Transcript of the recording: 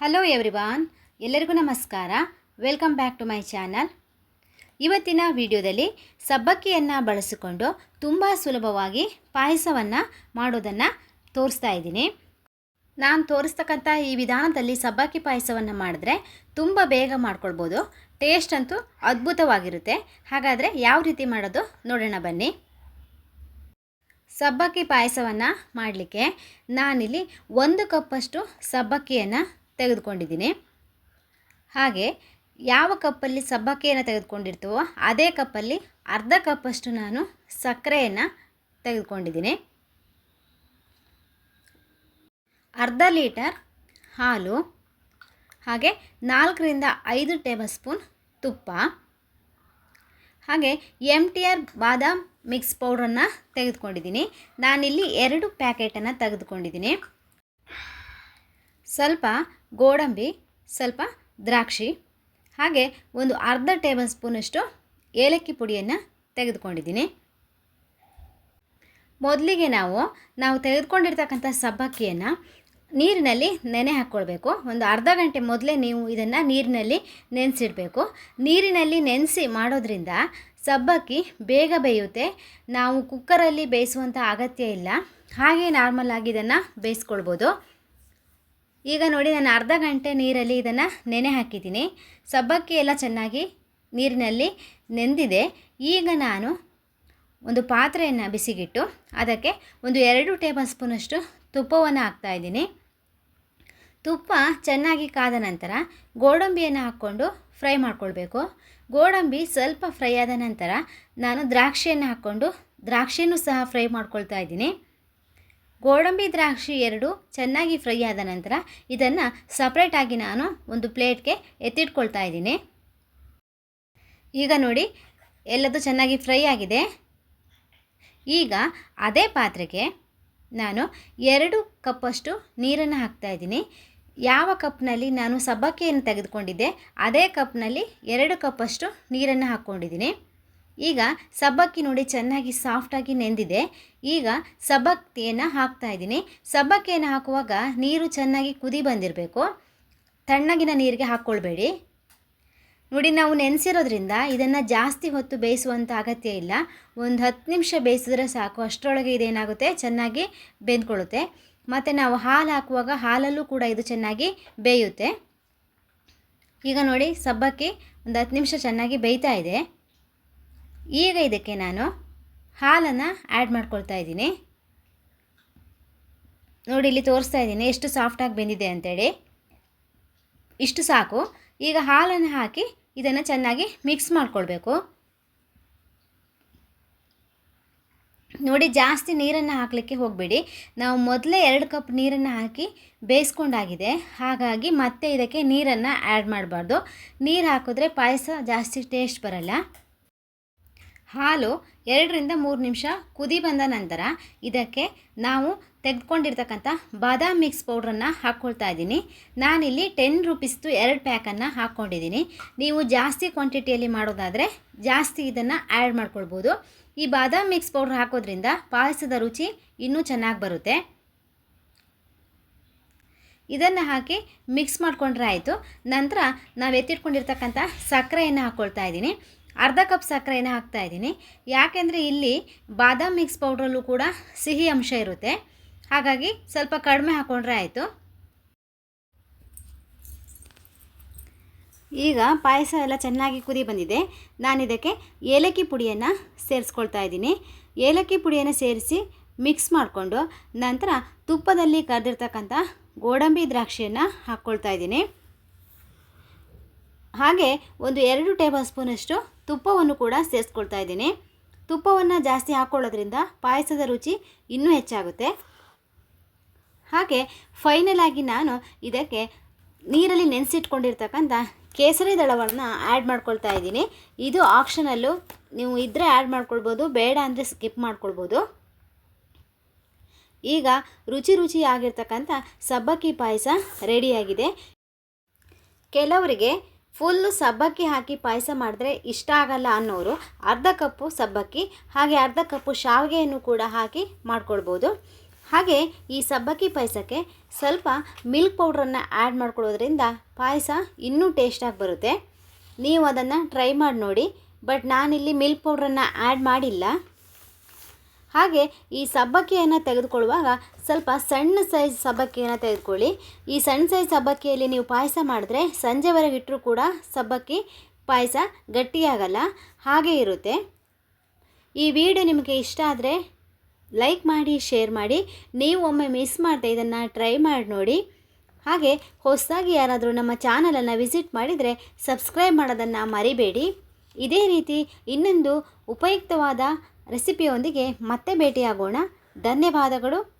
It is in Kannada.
ಹಲೋ ಎವ್ರಿವಾನ್ ಎಲ್ಲರಿಗೂ ನಮಸ್ಕಾರ. Welcome back to my channel ಇವತ್ತಿನ ವಿಡಿಯೋದಲ್ಲಿ ಸಬ್ಬಕ್ಕಿಯನ್ನು ಬಳಸಿಕೊಂಡು ತುಂಬ ಸುಲಭವಾಗಿ ಪಾಯಸವನ್ನು ಮಾಡೋದನ್ನು ತೋರಿಸ್ತಾ ಇದ್ದೀನಿ. ನಾನು ತೋರಿಸ್ತಕ್ಕಂಥ ಈ ವಿಧಾನದಲ್ಲಿ ಸಬ್ಬಕ್ಕಿ ಪಾಯಸವನ್ನು ಮಾಡಿದ್ರೆ ತುಂಬ ಬೇಗ ಮಾಡ್ಕೊಳ್ಬೋದು. ಟೇಸ್ಟ್ ಅಂತೂ ಅದ್ಭುತವಾಗಿರುತ್ತೆ. ಹಾಗಾದರೆ ಯಾವ ರೀತಿ ಮಾಡೋದು ನೋಡೋಣ ಬನ್ನಿ. ಸಬ್ಬಕ್ಕಿ ಪಾಯಸವನ್ನು ಮಾಡಲಿಕ್ಕೆ ನಾನಿಲ್ಲಿ ಒಂದು ಕಪ್ಪಷ್ಟು ಸಬ್ಬಕ್ಕಿಯನ್ನು ತೆಗೆದುಕೊಂಡಿದ್ದೀನಿ. ಹಾಗೆ ಯಾವ ಕಪ್ಪಲ್ಲಿ ಸಬ್ಬಕ್ಕಿಯನ್ನು ತೆಗೆದುಕೊಂಡಿರ್ತೀವೋ ಅದೇ ಕಪ್ಪಲ್ಲಿ ಅರ್ಧ ಕಪ್ಪಷ್ಟು ನಾನು ಸಕ್ಕರೆಯನ್ನು ತೆಗೆದುಕೊಂಡಿದ್ದೀನಿ. ಅರ್ಧ ಲೀಟರ್ ಹಾಲು, ಹಾಗೆ ನಾಲ್ಕರಿಂದ ಐದು ಟೇಬಲ್ ಸ್ಪೂನ್ ತುಪ್ಪ, ಹಾಗೆ M T R badam mix ಪೌಡ್ರನ್ನು ತೆಗೆದುಕೊಂಡಿದ್ದೀನಿ. ನಾನಿಲ್ಲಿ ಎರಡು ಪ್ಯಾಕೆಟನ್ನು ತೆಗೆದುಕೊಂಡಿದ್ದೀನಿ. ಸ್ವಲ್ಪ ಗೋಡಂಬಿ, ಸ್ವಲ್ಪ ದ್ರಾಕ್ಷಿ, ಹಾಗೆ ಒಂದು ಅರ್ಧ ಟೇಬಲ್ ಸ್ಪೂನಷ್ಟು ಏಲಕ್ಕಿ ಪುಡಿಯನ್ನು ತೆಗೆದುಕೊಂಡಿದ್ದೀನಿ. ಮೊದಲಿಗೆ ನಾವು ನಾವು ತೆಗೆದುಕೊಂಡಿರ್ತಕ್ಕಂಥ ಸಬ್ಬಕ್ಕಿಯನ್ನು ನೀರಿನಲ್ಲಿ ನೆನೆ ಹಾಕ್ಕೊಳ್ಬೇಕು. ಒಂದು ಅರ್ಧ ಗಂಟೆ ಮೊದಲೇ ನೀವು ಇದನ್ನು ನೀರಿನಲ್ಲಿ ನೆನೆಸಿಡಬೇಕು. ನೀರಿನಲ್ಲಿ ನೆನೆಸಿ ಮಾಡೋದ್ರಿಂದ ಸಬ್ಬಕ್ಕಿ ಬೇಗ ಬೇಯುತ್ತೆ. ನಾವು ಕುಕ್ಕರಲ್ಲಿ ಬೇಯಿಸುವಂಥ ಅಗತ್ಯ ಇಲ್ಲ. ಹಾಗೆ ನಾರ್ಮಲ್ ಆಗಿ ಇದನ್ನು ಬೇಯಿಸ್ಕೊಳ್ಬೋದು. ಈಗ ನೋಡಿ ನಾನು ಅರ್ಧ ಗಂಟೆ ನೀರಲ್ಲಿ ಇದನ್ನು ನೆನೆ ಹಾಕಿದ್ದೀನಿ. ಸಬ್ಬಕ್ಕಿ ಎಲ್ಲ ಚೆನ್ನಾಗಿ ನೀರಿನಲ್ಲಿ ನೆಂದಿದೆ. ಈಗ ನಾನು ಒಂದು ಪಾತ್ರೆಯನ್ನು ಬಿಸಿಗಿಟ್ಟು ಅದಕ್ಕೆ ಒಂದು ಎರಡು ಟೇಬಲ್ ಸ್ಪೂನಷ್ಟು ತುಪ್ಪವನ್ನು ಹಾಕ್ತಾಯಿದ್ದೀನಿ ತುಪ್ಪ ಚೆನ್ನಾಗಿ ಕಾದ ನಂತರ ಗೋಡಂಬಿಯನ್ನು ಹಾಕ್ಕೊಂಡು ಫ್ರೈ ಮಾಡಿಕೊಳ್ಬೇಕು. ಗೋಡಂಬಿ ಸ್ವಲ್ಪ ಫ್ರೈ ಆದ ನಂತರ ನಾನು ದ್ರಾಕ್ಷಿಯನ್ನು ಹಾಕ್ಕೊಂಡು ದ್ರಾಕ್ಷಿಯನ್ನು ಸಹ ಫ್ರೈ ಮಾಡ್ಕೊಳ್ತಾ ಇದ್ದೀನಿ. ಗೋಡಂಬಿ ದ್ರಾಕ್ಷಿ ಎರಡು ಚೆನ್ನಾಗಿ ಫ್ರೈ ಆದ ನಂತರ ಇದನ್ನು ಸಪ್ರೇಟಾಗಿ ನಾನು ಒಂದು ಪ್ಲೇಟ್ಗೆ ಎತ್ತಿಟ್ಕೊಳ್ತಾ ಇದ್ದೀನಿ. ಈಗ ನೋಡಿ, ಎಲ್ಲದು ಚೆನ್ನಾಗಿ ಫ್ರೈ ಆಗಿದೆ. ಈಗ ಅದೇ ಪಾತ್ರೆಗೆ ನಾನು ಎರಡು ಕಪ್ಪಷ್ಟು ನೀರನ್ನು ಹಾಕ್ತಾಯಿದ್ದೀನಿ ಯಾವ ಕಪ್ನಲ್ಲಿ ನಾನು ಸಬ್ಬಕ್ಕಿಯನ್ನು ತೆಗೆದುಕೊಂಡಿದ್ದೆ, ಅದೇ ಕಪ್ನಲ್ಲಿ ಎರಡು ಕಪ್ಪಷ್ಟು ನೀರನ್ನು ಹಾಕ್ಕೊಂಡಿದ್ದೀನಿ. ಈಗ ಸಬ್ಬಕ್ಕಿ ನೋಡಿ ಚೆನ್ನಾಗಿ ಸಾಫ್ಟಾಗಿ ನೆಂದಿದೆ. ಈಗ ಸಬ್ಬಕ್ಕಿಯನ್ನು ಹಾಕ್ತಾ ಇದ್ದೀನಿ. ಸಬ್ಬಕ್ಕಿಯನ್ನು ಹಾಕುವಾಗ ನೀರು ಚೆನ್ನಾಗಿ ಕುದಿ ಬಂದಿರಬೇಕು. ತಣ್ಣಗಿನ ನೀರಿಗೆ ಹಾಕ್ಕೊಳ್ಬೇಡಿ. ನೋಡಿ ನಾವು ನೆನೆಸಿರೋದ್ರಿಂದ ಇದನ್ನು ಜಾಸ್ತಿ ಹೊತ್ತು ಬೇಯಿಸುವಂಥ ಅಗತ್ಯ ಇಲ್ಲ. ಒಂದು ಹತ್ತು ನಿಮಿಷ ಬೇಯಿಸಿದ್ರೆ ಸಾಕು. ಅಷ್ಟರೊಳಗೆ ಇದೇನಾಗುತ್ತೆ? ಚೆನ್ನಾಗಿ ಬೆಂದ್ಕೊಳ್ಳುತ್ತೆ. ಮತ್ತು ನಾವು ಹಾಲು ಹಾಕುವಾಗ ಹಾಲಲ್ಲೂ ಕೂಡ ಇದು ಚೆನ್ನಾಗಿ ಬೇಯುತ್ತೆ. ಈಗ ನೋಡಿ ಸಬ್ಬಕ್ಕಿ ಒಂದು ಹತ್ತು ನಿಮಿಷ ಚೆನ್ನಾಗಿ ಬೇಯ್ತಾ ಇದೆ. ಈಗ ಇದಕ್ಕೆ ನಾನು ಹಾಲನ್ನು ಆ್ಯಡ್ ಮಾಡ್ಕೊಳ್ತಾ ಇದ್ದೀನಿ. ನೋಡಿ, ಇಲ್ಲಿ ತೋರಿಸ್ತಾ ಇದ್ದೀನಿ ಎಷ್ಟು ಸಾಫ್ಟಾಗಿ ಬೆಂದಿದೆ ಅಂತೇಳಿ. ಇಷ್ಟು ಸಾಕು. ಈಗ ಹಾಲನ್ನು ಹಾಕಿ ಇದನ್ನು ಚೆನ್ನಾಗಿ ಮಿಕ್ಸ್ ಮಾಡಿಕೊಳ್ಬೇಕು. ನೋಡಿ, ಜಾಸ್ತಿ ನೀರನ್ನು ಹಾಕಲಿಕ್ಕೆ ಹೋಗಬೇಡಿ. ನಾವು ಮೊದಲೇ ಎರಡು ಕಪ್ ನೀರನ್ನು ಹಾಕಿ ಬೇಯಿಸ್ಕೊಂಡಾಗಿದೆ. ಹಾಗಾಗಿ ಮತ್ತೆ ಇದಕ್ಕೆ ನೀರನ್ನು ಆ್ಯಡ್ ಮಾಡಬಾರ್ದು. ನೀರು ಹಾಕಿದ್ರೆ ಪಾಯಸ ಜಾಸ್ತಿ ಟೇಸ್ಟ್ ಬರಲ್ಲ. ಹಾಲು ಎರಡರಿಂದ ಮೂರು ನಿಮಿಷ ಕುದಿ ಬಂದ ನಂತರ ಇದಕ್ಕೆ ನಾವು ತೆಗೆದುಕೊಂಡಿರ್ತಕ್ಕಂಥ ಬಾದಾಮ್ ಮಿಕ್ಸ್ ಪೌಡ್ರನ್ನು ಹಾಕ್ಕೊಳ್ತಾ ಇದ್ದೀನಿ. ನಾನಿಲ್ಲಿ ಟೆನ್ ರುಪೀಸ್ದು ಎರಡು ಪ್ಯಾಕನ್ನು ಹಾಕ್ಕೊಂಡಿದ್ದೀನಿ. ನೀವು ಜಾಸ್ತಿ ಕ್ವಾಂಟಿಟಿಯಲ್ಲಿ ಮಾಡೋದಾದರೆ ಜಾಸ್ತಿ ಇದನ್ನು ಆ್ಯಡ್ ಮಾಡ್ಕೊಳ್ಬೋದು. ಈ ಬಾದಾಮ್ ಮಿಕ್ಸ್ ಪೌಡ್ರ್ ಹಾಕೋದ್ರಿಂದ ಪಾಯಸದ ರುಚಿ ಇನ್ನೂ ಚೆನ್ನಾಗಿ ಬರುತ್ತೆ. ಇದನ್ನು ಹಾಕಿ ಮಿಕ್ಸ್ ಮಾಡಿಕೊಂಡ್ರೆ ಆಯಿತು. ನಂತರ ನಾವು ಎತ್ತಿಟ್ಕೊಂಡಿರ್ತಕ್ಕಂಥ ಸಕ್ಕರೆಯನ್ನು ಹಾಕ್ಕೊಳ್ತಾ ಇದ್ದೀನಿ. ಅರ್ಧ ಕಪ್ ಸಕ್ಕರೆಯನ್ನು ಹಾಕ್ತಾ ಇದ್ದೀನಿ. ಯಾಕೆಂದರೆ ಇಲ್ಲಿ ಬಾದಾಮ್ ಮಿಕ್ಸ್ ಪೌಡ್ರಲ್ಲೂ ಕೂಡ ಸಿಹಿ ಅಂಶ ಇರುತ್ತೆ. ಹಾಗಾಗಿ ಸ್ವಲ್ಪ ಕಡಿಮೆ ಹಾಕ್ಕೊಂಡ್ರೆ ಆಯಿತು. ಈಗ ಪಾಯಸ ಎಲ್ಲ ಚೆನ್ನಾಗಿ ಕುದಿ ಬಂದಿದೆ. ನಾನು ಇದಕ್ಕೆ ಏಲಕ್ಕಿ ಪುಡಿಯನ್ನು ಸೇರಿಸ್ಕೊಳ್ತಾ ಇದ್ದೀನಿ. ಏಲಕ್ಕಿ ಪುಡಿಯನ್ನು ಸೇರಿಸಿ ಮಿಕ್ಸ್ ಮಾಡಿಕೊಂಡು ನಂತರ ತುಪ್ಪದಲ್ಲಿ ಕರೆದಿರ್ತಕ್ಕಂಥ ಗೋಡಂಬಿ ದ್ರಾಕ್ಷಿಯನ್ನು ಹಾಕ್ಕೊಳ್ತಾ ಇದ್ದೀನಿ. ಹಾಗೆ ಒಂದು ಎರಡು ಟೇಬಲ್ ಸ್ಪೂನಷ್ಟು ತುಪ್ಪವನ್ನು ಕೂಡ ಸೇರಿಸ್ಕೊಳ್ತಾ ಇದ್ದೀನಿ. ತುಪ್ಪವನ್ನು ಜಾಸ್ತಿ ಹಾಕ್ಕೊಳ್ಳೋದ್ರಿಂದ ಪಾಯಸದ ರುಚಿ ಇನ್ನೂ ಹೆಚ್ಚಾಗುತ್ತೆ. ಹಾಗೆ ಫೈನಲ್ ಆಗಿ ನಾನು ಇದಕ್ಕೆ ನೀರಲ್ಲಿ ನೆನೆಸಿಟ್ಕೊಂಡಿರ್ತಕ್ಕಂಥ ಕೇಸರಿ ದಳವನ್ನು ಆ್ಯಡ್ ಮಾಡ್ಕೊಳ್ತಾ ಇದ್ದೀನಿ. ಇದು ಆಪ್ಷನಲ್ಲು ನೀವು ಇದ್ದರೆ ಆ್ಯಡ್ ಮಾಡ್ಕೊಳ್ಬೋದು, ಬೇಡ ಅಂದರೆ ಸ್ಕಿಪ್ ಮಾಡ್ಕೊಳ್ಬೋದು. ಈಗ ರುಚಿ ರುಚಿ ಆಗಿರ್ತಕ್ಕಂಥ ಸಬ್ಬಕ್ಕಿ ಪಾಯಸ ರೆಡಿಯಾಗಿದೆ ಕೆಲವರಿಗೆ ಫುಲ್ಲು ಸಬ್ಬಕ್ಕಿ ಹಾಕಿ ಪಾಯಸ ಮಾಡಿದ್ರೆ ಇಷ್ಟ ಆಗಲ್ಲ ಅನ್ನೋರು ಅರ್ಧ ಕಪ್ಪು ಸಬ್ಬಕ್ಕಿ, ಹಾಗೆ ಅರ್ಧ ಕಪ್ಪು ಶಾವಿಗೆಯನ್ನು ಕೂಡ ಹಾಕಿ ಮಾಡ್ಕೊಳ್ಬೋದು. ಹಾಗೆ ಈ ಸಬ್ಬಕ್ಕಿ ಪಾಯಸಕ್ಕೆ ಸ್ವಲ್ಪ ಮಿಲ್ಕ್ ಪೌಡ್ರನ್ನು ಆ್ಯಡ್ ಮಾಡ್ಕೊಳ್ಳೋದ್ರಿಂದ ಪಾಯಸ ಇನ್ನೂ ಟೇಸ್ಟಾಗಿ ಬರುತ್ತೆ. ನೀವು ಅದನ್ನು ಟ್ರೈ ಮಾಡಿ ನೋಡಿ, ಬಟ್ ನಾನಿಲ್ಲಿ ಮಿಲ್ಕ್ ಪೌಡ್ರನ್ನು ಆ್ಯಡ್ ಮಾಡಿಲ್ಲ. ಹಾಗೆ ಈ ಸಬ್ಬಕ್ಕಿಯನ್ನು ತೆಗೆದುಕೊಳ್ಳುವಾಗ ಸ್ವಲ್ಪ ಸಣ್ಣ ಸೈಜ್ ಸಬ್ಬಕ್ಕಿಯನ್ನು ತೆಗೆದುಕೊಳ್ಳಿ. ಈ ಸಣ್ಣ ಸೈಜ್ ಸಬ್ಬಕ್ಕಿಯಲ್ಲಿ ನೀವು ಪಾಯಸ ಮಾಡಿದ್ರೆ ಸಂಜೆವರೆಗೆ ಇಟ್ಟರೂ ಕೂಡ ಸಬ್ಬಕ್ಕಿ ಪಾಯಸ ಗಟ್ಟಿಯಾಗಲ್ಲ. ಹಾಗೆ ಇರುತ್ತೆ. ಈ ವಿಡಿಯೋ ನಿಮಗೆ ಇಷ್ಟ ಆದರೆ ಲೈಕ್ ಮಾಡಿ ಶೇರ್ ಮಾಡಿ. ನೀವು ಒಮ್ಮೆ ಮಿಸ್ ಮಾಡದೆ ಇದನ್ನು ಟ್ರೈ ಮಾಡಿ ನೋಡಿ. ಹಾಗೆ ಹೊಸದಾಗಿ ಯಾರಾದರೂ ನಮ್ಮ ಚಾನಲನ್ನು ವಿಸಿಟ್ ಮಾಡಿದರೆ ಸಬ್ಸ್ಕ್ರೈಬ್ ಮಾಡೋದನ್ನು ಮರಿಬೇಡಿ. ಇದೇ ರೀತಿ ಇನ್ನೊಂದು ಉಪಯುಕ್ತವಾದ ರೆಸಿಪಿಯೊಂದಿಗೆ ಮತ್ತೆ ಭೇಟಿಯಾಗೋಣ. ಧನ್ಯವಾದಗಳು.